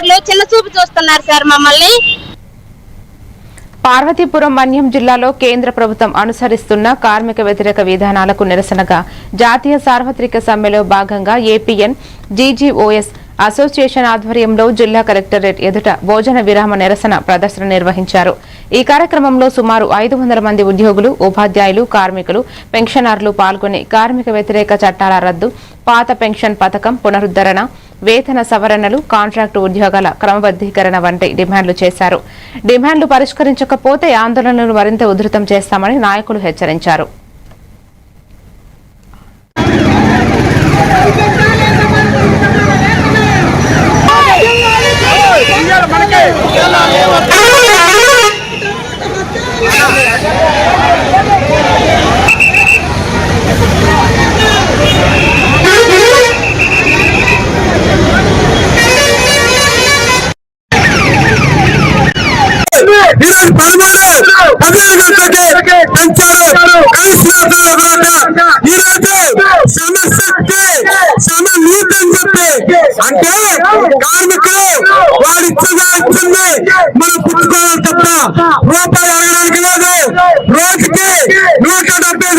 అధికారులు చిన్న చూపు చూస్తున్నారు సార్ మమ్మల్ని. పార్వతీపురం మన్యం జిల్లాలో కేంద్ర ప్రభుత్వం అనుసరిస్తున్న కార్మిక వ్యతిరేక విధానాలకు నిరసనగా జాతీయ సార్వత్రిక సమ్మెలో భాగంగా ఏపీఎన్ జీజీఓఎస్ అసోసియేషన్ ఆధ్వర్యంలో జిల్లా కలెక్టరేట్ ఎదుట భోజన విరామ నిరసన ప్రదర్శన నిర్వహించారు. ఈ కార్యక్రమంలో సుమారు ఐదు వందల మంది ఉద్యోగులు ఉపాధ్యాయులు కార్మికులు పెన్షనర్లు పాల్గొని కార్మిక వ్యతిరేక చట్టాల రద్దు పాత పెన్షన్ పథకం పునరుద్ధరణ వేతన సవరణలు కాంట్రాక్టు ఉద్యోగాల క్రమబద్దీకరణ వంటి డిమాండ్లు చేశారు. డిమాండ్లు పరిష్కరించకపోతే ఆందోళనలు మరింత ఉధృతం చేస్తామని నాయకులు హెచ్చరించారు. ఈరోజు పదమూడు పదిహేను గంటలకి పెంచారు. కలిసినట్లు కూడా ఈ రోజు సమస్యకి సమ నీతి అని చెప్పి అంటే కార్మికులు వాడు ఇచ్చగా ఇచ్చింది మనం పుచ్చుకోవాలి తప్ప రూపాయి అడగడానికి లేదు. రోజుకి నూట డెబ్బై